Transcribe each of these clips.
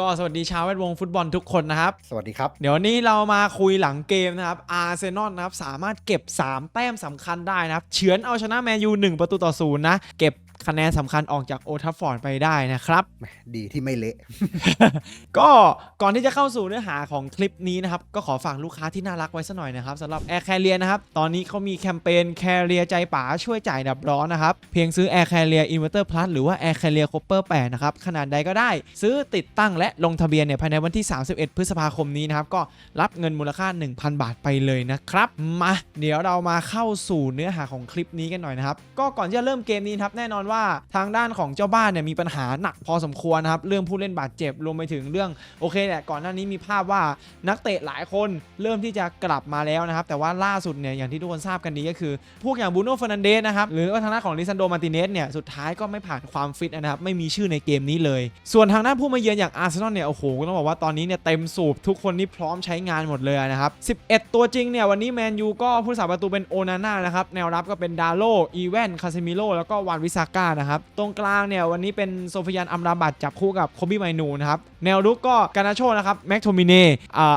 ก็สวัสดีชาวแวดวงฟุตบอลทุกคนนะครับ สวัสดีครับ เดี๋ยววันนี้เรามาคุยหลังเกมนะครับ อาร์เซนอลนะครับ สามารถเก็บ 3 แต้มสำคัญได้นะครับ เฉือนเอาชนะแมนยู1ประตูต่อศูนย์นะ เก็บ คะแนนสำคัญออกจากโอทัฟฟอร์ดไปได้นะครับแหมดีที่ไม่เละ ก็ก่อนที่จะเข้าสู่เนื้อหาของคลิปนี้นะครับ ก็ขอฝากลูกค้าที่น่ารักไว้สักหน่อยนะครับสำหรับ Air Carrier นะครับ ตอนนี้เขามีแคมเปญ Carrier ใจป๋าช่วยจ่ายดับร้อนนะครับ เพียงซื้อ Air Carrier Inverter Plus หรือว่า Air Carrier Copper 8นะครับ ขนาดใดก็ได้ ซื้อติดตั้งและลงทะเบียนเนี่ยภายในวันที่ 31 พฤษภาคมนี้นะครับก็รับเงินมูลค่า 1,000 บาทไปเลยนะครับมาเดี๋ยวเรามาเข้าสู่เนื้อหาของคลิปนี้กันหน่อยนะครับก็ก่อนที่จะเริ่มเกมนี้นะครับแน่นอนว่าทางด้านของเจ้าบ้านเนี่ยมีปัญหาหนักพอสมควรนะครับเรื่องผู้เล่นบาดเจ็บรวมไปถึงเรื่องโอเคแหละก่อนหน้านี้มีภาพว่านักเตะหลายคนเริ่มที่จะกลับมาแล้วนะครับแต่ว่าล่าสุดเนี่ยอย่างที่ทุกคนทราบกันดีก็คือ พวกอย่างบูโน่เฟอร์นันเดสนะครับหรือว่าทางด้านของลิซันโดมาร์ติเนสเนี่ยสุดท้ายก็ไม่ผ่านความฟิตนะครับไม่มีชื่อในเกมนี้เลย ส่วนทางด้านผู้มาเยือนอย่างอาร์เซนอลเนี่ยโอ้โหต้องบอกว่าตอนนี้เนี่ยเต็มสูบทุกคนนี่พร้อมใช้งานหมดเลยนะครับ11 ตัวจริงเนี่ยวันนี้แมนยูก็ผู้สาประตูเป็นโอนาน่านะครับแนวรับก็เป็นดาโลอีแวนคาเซมิโลแล้วก็วานวิซากานะครับตรงกลางเนี่ยวันนี้เป็นโซฟิยันอัมราบัตจับคู่กับโคบิไมนูนะครับแนวรุกก็กานาโชนะครับแม็กโทมิเน่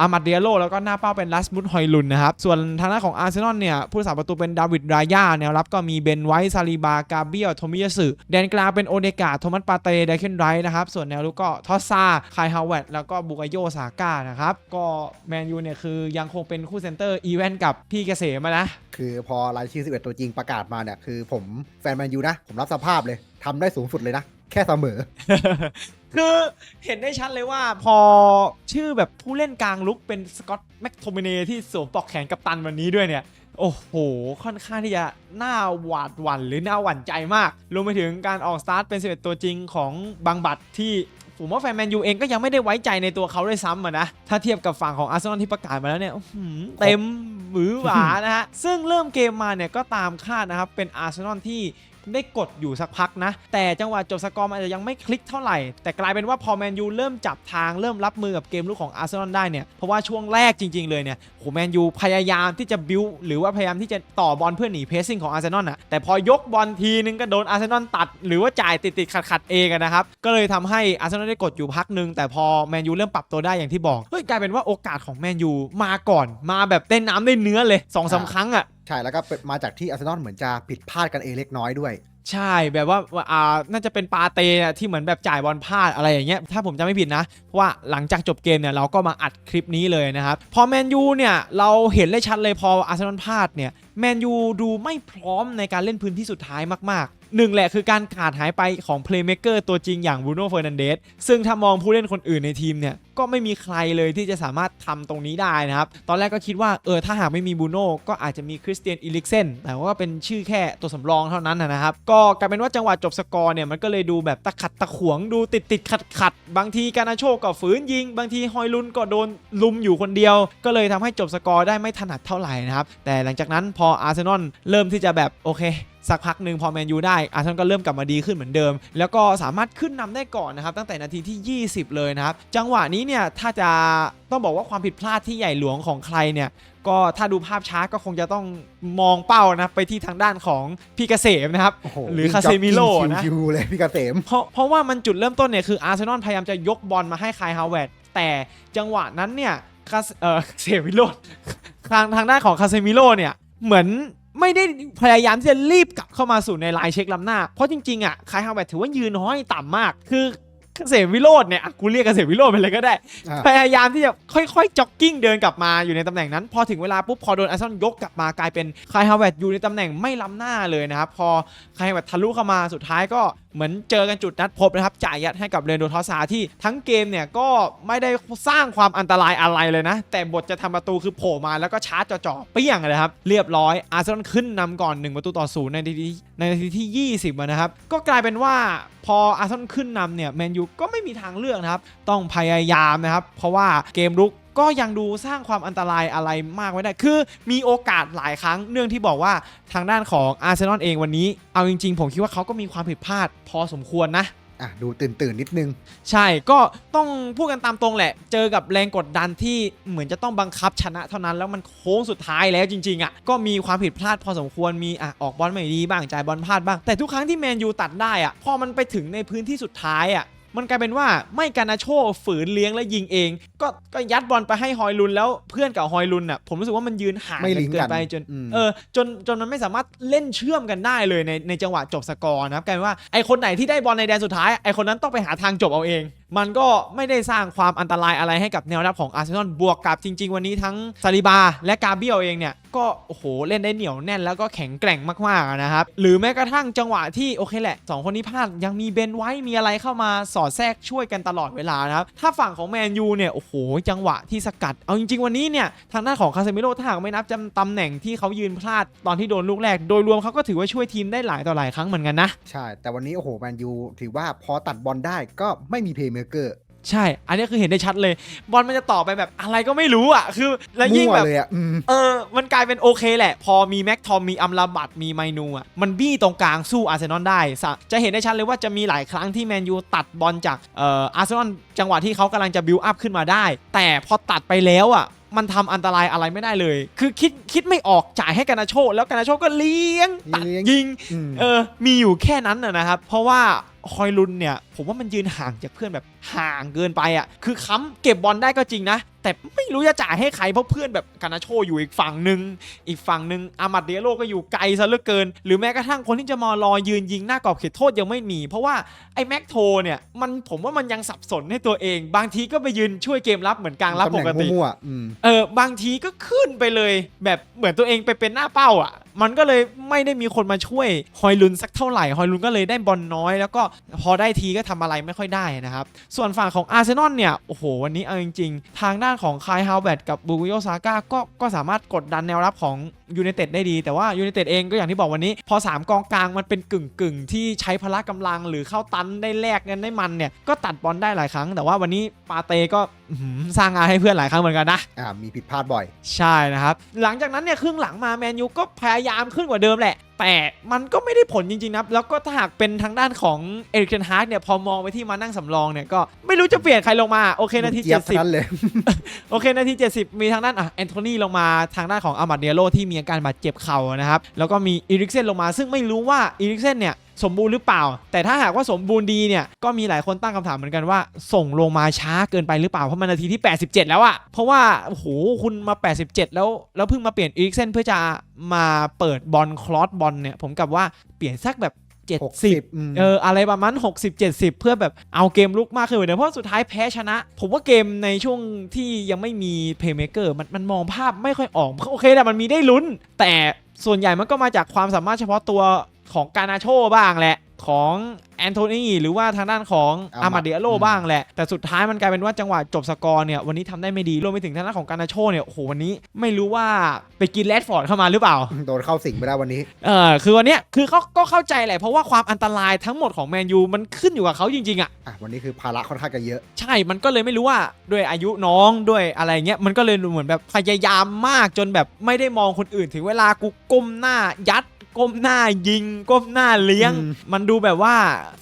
อามัดเดียโลแล้วก็หน้าเป้าเป็นลัสมุดฮอยลุนนะครับส่วนทางด้านของอาร์เซนอลเนี่ยผู้สาประตูเป็นดาวิดรายาแนวรับก็มีเบนไวท์ซาลีบากาเบียลโทมิยาสึแดนกลางเป็นโอเดกาโทมัสปาเต้ไดเคนไรท์นะครับส่วนแนวรุกก็ทอสซาคายฮาวเวตแล้วก็บุกโยซาก้านะครับก็แมนยูเนี่ยคือยังคงเป็นคู่เซนเตอร์อีเวนต์กับพี่เกษมะนะคือพอรายชื่อ11 ตัวจริงประกาศมาเนี่ยคือผมแฟนแมนยูนะผมรับสภาพเลยทำได้สูงสุดเลยนะ แค่เสมอ คือเห็นได้ชัดเลยว่าพอชื่อแบบผู้เล่นกลางลุกเป็นสกอตแม็กโทมิเนที่สวมปลอกแขนกัปตันวันนี้ด้วยเนี่ย โอ้โห ค่อนข้างที่จะน่าหวาดหวั่นหรือน่าหวั่นใจมาก รวมไปถึงการออกสตาร์ทเป็น 11 ตัวจริงของบางบัตรที่ผมว่าแฟนแมนยูเองก็ยังไม่ได้ไว้ใจในตัวเขาด้วยซ้ำอะนะ ถ้าเทียบกับฝั่งของอาร์เซนอลที่ประกาศมาแล้วเนี่ยอื้อหือเต็มหวือหวานะฮะ ซึ่งเริ่มเกมมาเนี่ยก็ตามคาดนะครับ เป็นอาร์เซนอลที่ ได้กดอยู่สักพักนะ แต่จังหวะจบสกอร์มันอาจจะยังไม่คลิกเท่าไหร่ แต่กลายเป็นว่าพอแมนยูเริ่มจับทางเริ่มรับมือกับเกมลุกของอาร์เซนอลได้เนี่ย เพราะว่าช่วงแรกจริง ๆ เลยเนี่ยโหแมนยูพยายามที่จะบิวหรือว่าพยายามที่จะต่อบอลเพื่อหนีเพสซิ่งของอาร์เซนอลน่ะแต่พอยกบอลทีนึงก็โดนอาร์เซนอลตัด หรือว่าจ่ายติดติดขัดๆเองนะครับก็เลยทำให้อาร์เซนอลได้กดอยู่พักหนึ่งแต่พอแมนยูเริ่มปรับตัวได้อย่างที่บอกเฮ้ยกลายเป็นว่าโอกาสของแมนยูมาก่อนมาแบบเต้นน้ำได้เนื้อเลยสองสามครั้งอะ ใช่แล้วก็เป็นมาจากที่อาร์เซนอลเหมือนจะผิดพลาดกันเองเล็กน้อยด้วย ใช่แบบว่าอ่าน่าจะเป็นปาเต้อะที่เหมือนแบบจ่ายบอลพลาดอะไรอย่างเงี้ยถ้าผมจำไม่ผิดนะเพราะว่าหลังจากจบเกมเนี่ยเราก็มาอัดคลิปนี้เลยนะครับพอแมนยูเนี่ยเราเห็นได้ชัดเลยพออาร์เซนอลพลาดเนี่ยแมนยูดูไม่พร้อมในการเล่นพื้นที่สุดท้ายมากๆหนึ่งแหละคือการขาดหายไปของเพลย์เม k เกอร์ตัวจริงอย่างบูโน่เฟอร์นันเดสซึ่งถ้ามองผู้เล่นคนอื่นในทีมเนี่ยก็ไม่มีใครเลยที่จะสามารถทำตรงนี้ได้นะครับ ตอนแรกก็คิดว่าเออถ้าหากไม่มีบูโน่ก็อาจจะมีคริสเตียนอิลิกเซนแต่ว่าเป็นชื่อแค่ตัวสำรองเท่านั้นนะนะครับ ก็กลายเป็นว่าจังหวะจบสกอร์เนี่ยมันก็เลยดูแบบตะขัดตะขวงดูติดติดขัดขัดบางทีการนาโชก็ฝืนยิง บางทีฮอยลุนก็โดนลุมอยู่คนเดียว ก็เลยทำให้จบสกอร์ได้ไม่ถนัดเท่าไหร่นะครับแต่หลังจากนั้นพออาร์เซนอลเริ่มที่จะแบบโอเค สักพักหนึ่งพอแมนยูได้อาร์เซนอลก็เริ่มกลับมาดีขึ้นเหมือนเดิม แล้วก็สามารถขึ้นนำได้ก่อนนะครับตั้งแต่นาทีที่ 20 เลยนะครับจังหวะนี้เนี่ยถ้าจะต้องบอกว่าความผิดพลาดที่ใหญ่หลวงของใครเนี่ยก็ถ้าดูภาพช้าก็คงจะต้องมองเป้านะไปที่ทางด้านของพี่เกษมนะครับโอ้โหหรือวิ่งคาเซมิโร่จ็อกกิ้งนะชิวๆเลยพี่เกษมเพราะเพราะว่ามันจุดเริ่มต้นเนี่ยคืออาร์เซนอลพยายามจะยกบอลมาให้คายฮาวเวร์ดแต่จังหวะนั้นเนี่ยคาเออเซมิโลทางทางด้านของคาเซมิโลเนี่ยเหมือน ไม่ได้พยายามที่จะรีบกลับเข้ามาสู่ในลายเช็คลำหน้า เพราะจริงๆอะคายฮาวเวร์ดถือว่ายืนห้อยต่ำมาก คือเกษมวิโรจน์เนี่ยอะกูเรียกเกษมวิโรจน์ไปเลยก็ได้ อ่า พยายามที่จะค่อยๆจ็อกกิ้งเดินกลับมาอยู่ในตำแหน่งนั้น พอถึงเวลาปุ๊บพอโดนอาร์เซนอลยกกลับมากลายเป็นคายฮาวเวร์ดอยู่ในตำแหน่งไม่ล้ำหน้าเลยนะครับพอคายฮาวเวร์ดทะลุเข้ามาสุดท้ายก็เหมือนเจอกันจุดนัดพบนะครับ จ่ายยัดให้กับเรนโดทอสซาที่ทั้งเกมเนี่ยก็ไม่ได้สร้างความอันตรายอะไรเลยนะ แต่บทจะทำประตูคือโผล่มาแล้วก็ชาร์จจ่อๆเปี้ยงเลยครับ เรียบร้อยอาร์เซนอลขึ้นนำก่อน 1 ประตูต่อศูนย์ในที่ในนาทีที่ 20นะครับ ก็กลายเป็นว่าพออาร์เซนอลขึ้นนำเนี่ยแมนยูก็ไม่มีทางเลือกนะครับ ต้องพยายามนะครับ เพราะว่าเกมรุก ก็ยังดูสร้างความอันตรายอะไรมากไม่ได้ คือมีโอกาสหลายครั้งเนื่องที่บอกว่าทางด้านของอาร์เซนอลเองวันนี้ เอาจริง ๆ ผมคิดว่าเขาก็มีความผิดพลาดพอสมควรนะอะดูตื่นตื่นๆนิดนึง ใช่ก็ต้องพูดกันตามตรงแหละ เจอกับแรงกดดันที่เหมือนจะต้องบังคับชนะเท่านั้นแล้วมันโค้งสุดท้ายแล้วจริงๆอะก็มีความผิดพลาดพอสมควรมีอะออกบอลไม่ดีบ้างจ่ายบอลพลาดบ้างแต่ทุกครั้งที่แมนยูตัดได้อะพอมันไปถึงในพื้นที่สุดท้ายอะ มันกลายเป็นว่าไม่การนาโชฝืนเลี้ยงและยิงเอง ก็ก็ยัดบอลไปให้ฮอยลุนแล้วเพื่อนกับฮอยลุนอะผมรู้สึกว่ามันยืนห่างไม่กันลิงก์เกิกันนไปจนอืม เออจนจนมันไม่สามารถเล่นเชื่อมกันได้เลยในในจังหวะจบสกอร์นะครับกลายเป็นว่าไอคนไหนที่ได้บอลในแดนสุดท้ายไอคนนั้นต้องไปหาทางจบเอาเองมันก็ไม่ได้สร้างความอันตรายอะไรให้กับแนวรับของอาร์เซนอลบวกกับจริง ๆ วันนี้ทั้งซาลิบาและกาเบียลเองเนี่ยก็โอ้โหเล่นได้เหนียวแน่นแล้วก็แข็งแกร่งมากๆนะครับ หรือแม้กระทั่งจังหวะที่โอเคแหละสองคนนี้พลาดยังมีเบนไว้มีอะไรเข้ามาสอดแทรกช่วยกันตลอดเวลานะครับ ถ้าฝั่งของแมนยูเนี่ย โอ้โห จังหวะที่สกัด เอาจริง ๆ วันนี้เนี่ย ทางด้านของคาเซมิโร่ถ้าหากไม่นับจำตำแหน่งที่เขายืนพลาดตอนที่โดนลูกแรก โดยรวมเขาก็ถือว่าช่วยทีมได้หลายต่อหลายครั้งเหมือนกันนะใช่แต่วันนี้โอ้โหแมนยูถือว่าพอตัดบอลได้ก็ไม่มีเพย์เมเกอร์ใช่ อันนี้คือเห็นได้ชัดเลย บอลมันจะต่อไปแบบอะไรก็ไม่รู้อะ คือ แล้วยิ่งมั่วแบบเลยอะอืมเออ มันกลายเป็นโอเคแหละ พอมีแม็กทอม มีอัมราบัตมีไมนูอะ มันบี้ตรงกลางสู้อาร์เซนอลได้สะจะเห็นได้ชัดเลยว่าจะมีหลายครั้งที่แมนยูตัดบอลจากเอ่ออาร์เซนอลจังหวะที่เขากำลังจะบิวอัพขึ้นมาได้ แต่พอตัดไปแล้วอะมันทำอันตรายอะไรไม่ได้เลย คือคิดคิดไม่ออกจ่ายให้กานาโชแล้วกานาโชก็เลี้ยงตัดเลี้ยงยิงอืมเออ มีอยู่แค่นั้นนะนะครับ เพราะว่า ฮอยลุนเนี่ยผมว่ามันยืนห่างจากเพื่อนแบบห่างเกินไปอะคือค้ำเก็บบอลได้ก็จริงนะ แต่ไม่รู้จะจ่ายให้ใครเพราะเพื่อนแบบกานาโชอยู่อีกฝั่งหนึ่งอีกฝั่งหนึ่งอามัดเดียโลก็อยู่ไกลซะเหลือเกิน หรือแม้กระทั่งคนที่จะมารอยืนยิงหน้ากรอบเขตโทษยังไม่มีเพราะว่าไอ้แม็กโทเนี่ยมันผมว่ามันยังสับสนให้ตัวเอง บางทีก็ไปยืนช่วยเกมรับเหมือนกลางรับตำแหปน่งกติมั่วๆอืมเออบางทีก็ขึ้นไปเลย แบบเหมือนตัวเองไปเป็นหน้าเป้าอะ มันก็เลยไม่ได้มีคนมาช่วยฮอยลุนสักเท่าไหร่ฮอยลุนก็เลยได้บอลน้อย แล้วก็พอได้ทีก็ทำอะไรไม่ค่อยได้นะครับ ส่วนฝั่งของอาร์เซนอลเนี่ย โอ้โห วันนี้เอาจริง ๆ ทางด้านของคายฮาวเวตกับบูกุโยซาก้าก็ก็สามารถกดดันแนวรับของ ยู i นเต็ดได้ดี แต่ว่ายู i นเต็ดเองก็อย่างที่บอกวันนี้ พอ 3 กองกลางมันเป็นกึ่งกึ่งๆที่ใช้พละกำลังหรือเข้าตันได้แลกกันได้มันเนี่ยก็ตัดบอลได้หลายครั้ง แต่ว่าวันนี้ปาเตก็อื้อหือสร้างงานให้เพื่อนหลายครั้งเหมือนกันนะอ่ามีผิดพลาดบ่อย ใช่นะครับหลังจากนั้นเนี่ยครึ่งหลังมาแมนยูก็พยายามขึ้นกว่าเดิมแหละ แต่มันก็ไม่ได้ผลจริงๆนะแล้วก็ถ้าหากเป็นทางด้านของเอริกเทนฮาร์กเนี่ยพอมองไปที่มานั่งสำรองเนี่ยก็ไม่รู้จะเปลี่ยนใครลงมาโอเคนาทีเจี๊ยบ70เท่านั้นเลยโอเคนาที70มีทางด้านอะแอนโทนีลงมาทางด้านของอามาดเดียโลที่มีอาการบาดเจ็บเข่านะครับแล้วก็มีอีริกเซนลงมาซึ่งไม่รู้ว่าอีริกเซนเนี่ย สมบูรณ์หรือเปล่า แต่ถ้าหากว่าสมบูรณ์ดีเนี่ยก็มีหลายคนตั้งคำถามเหมือนกันว่า ส่งลงมาช้าเกินไปหรือเปล่าเพราะมันนาทีที่ 87 แล้วอะเพราะว่าโอ้โหคุณมา 87 แล้วแล้วเพิ่งมาเปลี่ยนอีริกเซนเพื่อจะมาเปิดบอลคลอสบอลเนี่ยผมกับว่าเปลี่ยนสักแบบ70อืมเอออะไรประมาณ60 70 เพื่อแบบเอาเกมลุกมากขึ้นเลยเพราะสุดท้ายแพ้ชนะ ผมว่าเกมในช่วงที่ยังไม่มีเพย์เมเกอร์มันมันมองภาพไม่ค่อยออก โอเคแต่มันมีได้ลุ้น แต่ส่วนใหญ่มันก็มาจากความสามารถเฉพาะตัว ของกานาโชบ้างแหละของแอนโทนีหรือว่าทางด้านของอาอามามาเดียโลอืมบ้างแหละ แต่สุดท้ายมันกลายเป็นว่าจังหวะจบสกอร์เนี่ยวันนี้ทำได้ไม่ดีรวมไปถึงทางด้านของกานาโชเนี่ยโอ้โหวันนี้ไม่รู้ว่าไปกินแรดฟอร์ดเข้ามาหรือเปล่า โดนเข้าสิงไปแล้ววันนี้เออคือวันเนี้ยคือเขาก็เข้าใจแหละเพราะว่าความอันตรายทั้งหมดของแมนยูมันขึ้นอยู่กับเขาจริงๆอะอะวันนี้คือภาระค่อนข้างจะเยอะ ใช่มันก็เลยไม่รู้ว่าด้วยอายุน้องด้วยอะไรเงี้ยมันก็เลยเหมือนแบบพยายามมากจนแบบไม่ได้มองคนอื่นถึงเวลากูก้มหน้ายัด ก้มหน้ายิง ก้มหน้าเลี้ยงอืมมันดูแบบว่า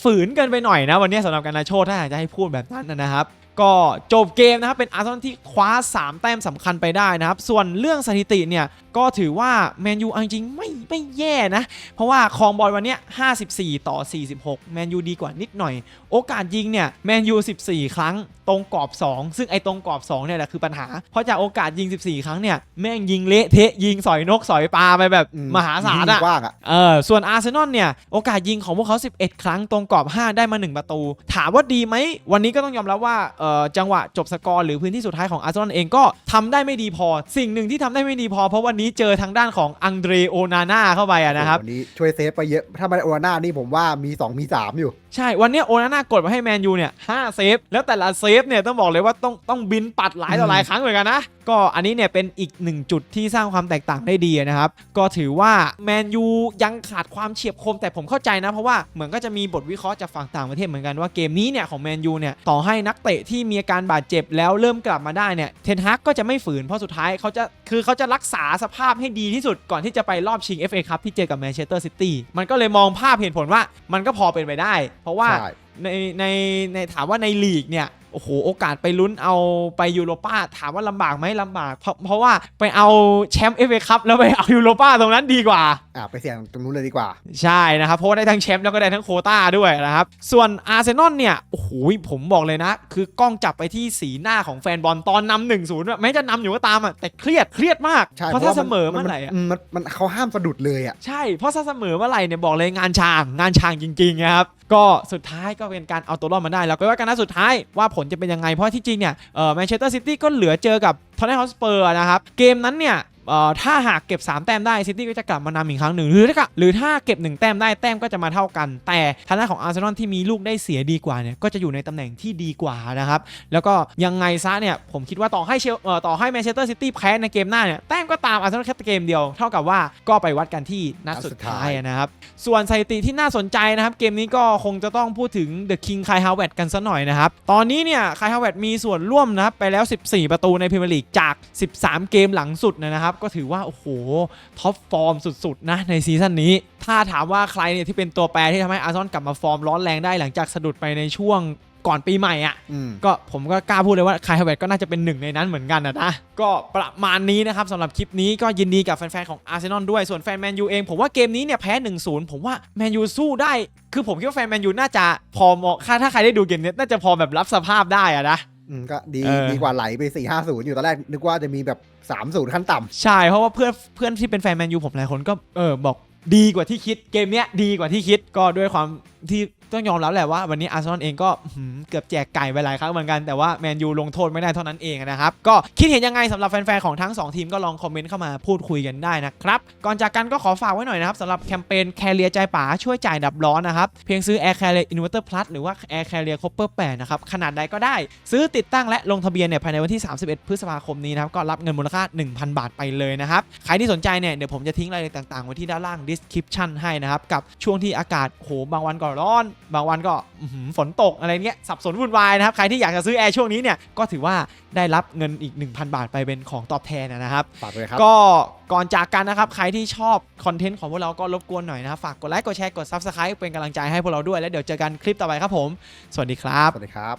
ฝืนเกินไปหน่อยนะ วันนี้สำหรับการนาโชถ้าหากจะให้พูดแบบนั้นนะครับก็จบเกมนะครับเป็นอาร์เซนอลที่คว้า 3 แต้มสำคัญไปได้นะครับ ส่วนเรื่องสถิติเนี่ย ก็ถือว่าแมนยูเอาจริงๆไม่ไม่แย่นะ เพราะว่าครองบอลวันเนี้ย54 ต่อ 46 แมนยูดีกว่านิดหน่อย โอกาสยิงเนี่ยแมนยู14 ครั้งตรงกรอบ 2 ซึ่งไอ้ตรงกรอบ2เนี่ยแหละคือปัญหา เพราะจากโอกาสยิง 14 ครั้งเนี่ยแม่งยิงเละเทะยิงสอยนกสอยปลาไปแบบอืมหาศาลอะกว้างอะเออส่วนอาร์เซนอลเนี่ยโอกาสยิงของพวกเขา 11 ครั้งตรงกรอบ 5 ได้มา 1 ประตู ถามว่าดีไหม วันนี้ก็ต้องยอมรับว่าเอ่อจังหวะจบสกอร์หรือพื้นที่สุดท้ายของอาร์เซนอลเองก็ทำได้ไม่ดีพอ สิ่งหนึ่งที่ทำได้ไม่ดีพอเพราะวันนี้เจอทางด้านของอังเดรโอนาน่าเข้าไปอะนะครับ วันนี้ช่วยเซฟไปเยอะ ถ้าไม่ได้โอนาน่านี่ผมว่ามี 2 มี 3 อยู่ ใช่ วันเนี้ยโอนาน่ากดมาให้แมนยูเนี่ยห้าเซฟ แล้วแต่ละเซฟเนี่ยต้องบอกเลยว่าต้องต้องบินปัดหลายต่อหลายครั้งเหมือนกันนะ ก็อันนี้เนี่ยเป็นอีกหนึ่งจุดที่สร้างความแตกต่างได้ดีนะครับ ก็ถือว่าแมนยูยังขาดความเฉียบคมแต่ผมเข้าใจนะ เพราะว่าเหมือนก็จะมีบทวิเคราะห์จากฝั่งต่างประเทศเหมือนกันว่าเกมนี้เนี่ยของแมนยูเนี่ยต่อให้นักเตะที่มีอาการบาดเจ็บแล้วเริ่มกลับมาได้เนี่ยเทนฮากก็จะไม่ฝืนเพราะสุดท้ายเขาจะคือเขาจะรักษาสภาพให้ดีที่สุดก่อนที่จะไปรอบชิง FA คัพที่เจอกับแมนเชสเตอร์ซิตี้มันก็เลยมองภาพเห็นผลว่ามันก็พอเป็นไปได้ เพราะว่าใช่ในในในถามว่าในลีกเนี่ยโอ้โหโอกาสไปลุ้นเอาไปยูโรป้าถามว่าลำบากไหมลำบาก เพราะเพราะว่าไปเอาแชมป์เอฟเอคัพแล้วไปเอายูโรป้าตรงนั้นดีกว่า อ่าไปเสี่ยงตรงนู้นเลยดีกว่า ใช่นะครับเพราะว่าได้ทั้งแชมป์แล้วก็ได้ทั้งโควต้าด้วยนะครับ ส่วนอาร์เซนอลเนี่ยโอ้โหผมบอกเลยนะ คือกล้องจับไปที่สีหน้าของแฟนบอลตอนนำหนึ่งศูนย์แม้จะนำอยู่ก็ตามอะแต่เครียดเครียดมากใช่เพราะถ้าเสมอเมื่อไหร่อะนมันมันเขาห้ามสะดุดเลยอะใช่เพราะถ้าเสมอเมื่อไหร่เนี่ยบอกเลยงานชางงานชางจริงๆนะครับก็สุดท้ายก็เป็นการเอาตัวรอดมาได้ แล้วก็ว่ากันนะสุดท้ายว่าผลจะเป็นยังไงเพราะที่จริงเนี่ยเออแมนเชสเตอร์ซิตี้ก็เหลือเจอกับทอนเนฮอสเปอร์นะครับเกมนั้นเนี่ย ถ้าหากเก็บ 3 แต้มได้ซิตี้ก็จะกลับมานำอีกครั้งหนึ่งหรือถ้าหรือถ้าเก็บ 1 แต้มได้แต้มก็จะมาเท่ากัน แต่ทางด้านของอาร์เซนอลที่มีลูกได้เสียดีกว่าเนี่ยก็จะอยู่ในตำแหน่งที่ดีกว่านะครับแล้วก็ยังไงซะเนี่ยผมคิดว่าต่อให้เชลต่อให้แมนเชสเตอร์ซิตี้แพ้ในเกมหน้าเนี่ยแต้มก็ตามอาร์เซนอลแค่เกมเดียวเท่ากับว่าก็ไปวัดกันที่นัดสุดท้ายนะครับส่วนสถิติที่น่าสนใจนะครับเกมนี้ก็คงจะต้องพูดถึงเดอะคิงไคฮาวเวตกันซะหน่อยนะครับตอนนี้เนี่ยไคฮาวเวตมีส่วนร่วมนะครับไปแล้ว 14 ประตูในพรีเมียร์ลีกจาก 13 เกมหลังสุดนะครับก็ถือว่า โอ้โห ท็อปฟอร์มสุด ๆ นะ ในซีซั่นนี้ ถ้าถามว่าใครเนี่ยที่เป็นตัวแปรที่ทำให้อาร์เซนอลกลับมาฟอร์มร้อนแรงได้หลังจากสะดุดไปในช่วงก่อนปีใหม่อะอืมก็ผมก็กล้าพูดเลยว่าคายฮาวเวตก็น่าจะเป็นหนึ่งในนั้นเหมือนกันนะนะก็ประมาณนี้นะครับสำหรับคลิปนี้ก็ยินดีกับแฟน ๆ ของอาร์เซนอลด้วยส่วนแฟนแมนยูเองผมว่าเกมนี้เนี่ยแพ้ 1-0 ผมว่าแมนยูสู้ได้ คือผมคิดว่าแฟนแมนยูน่าจะพอมองถ้าถ้าใครได้ดูเกมนี้น่าจะพอแบบรับสภาพได้อะนะอืมก็ดีเออดีกว่าไหลไป4ี่ห้าศูนย์อยู่ตอนแรกนึกว่าจะมีแบบ สามศูนย์ขั้นต่ำใช่เพราะว่าเพื่อนเพื่อนที่เป็นแฟนแมนยูผมหลายคนก็เออบอกดีกว่าที่คิดเกมเนี้ยดีกว่าที่คิดก็ด้วยความที่ ต้องยอมรับแหละว่าวันนี้อาร์เซนอลเองก็เกือบแจกไก่ไปหลายครั้งเหมือนกันแต่ว่าแมนยูลงโทษไม่ได้เท่านั้นเองนะครับ ก็คิดเห็นยังไงสำหรับแฟนๆ ของทั้ง 2 ทีมก็ลองคอมเมนต์เข้ามาพูดคุยกันได้นะครับ ก่อนจากกันก็ขอฝากไว้หน่อยนะครับสำหรับแคมเปญแคเรียใจป๋าช่วยจ่ายดับร้อนนะครับ เพียงซื้อ Air Carrier Inverter Plus หรือว่า Air Carrier Copper 8นะครับ ขนาดใดก็ได้ ซื้อติดตั้งและลงทะเบียนเนี่ยภายในวันที่ 31 พฤษภาคมนี้นะครับก็รับเงินมูลค่า 1,000 บาทไปเลยนะครับใครที่สนใจเนี่ยเดี๋ยวผมจะทิ้งรายละเอียดต่างๆไว้ที่ด้านล่าง description ให้นะครับกับช่วงที่อากาศโหบางวันก็ร้อนบางวันก็อื้อหือฝนตกอะไรเงี้ยสับสนวุ่นวายนะครับ ใครที่อยากจะซื้อแอร์ช่วงนี้เนี่ยก็ถือว่าได้รับเงินอีก 1,000 บาทไปเป็นของตอบแทนนะครับฝากเลยครับก็ก่อนจากกันนะครับ ใครที่ชอบคอนเทนต์ของพวกเราก็รบกวนหน่อยนะครับฝากกดไลค์กดแชร์กด Subscribe เป็นกำลังใจให้พวกเราด้วยแล้วเดี๋ยวเจอกันคลิปต่อไปครับผม สวัสดีครับสวัสดีครับ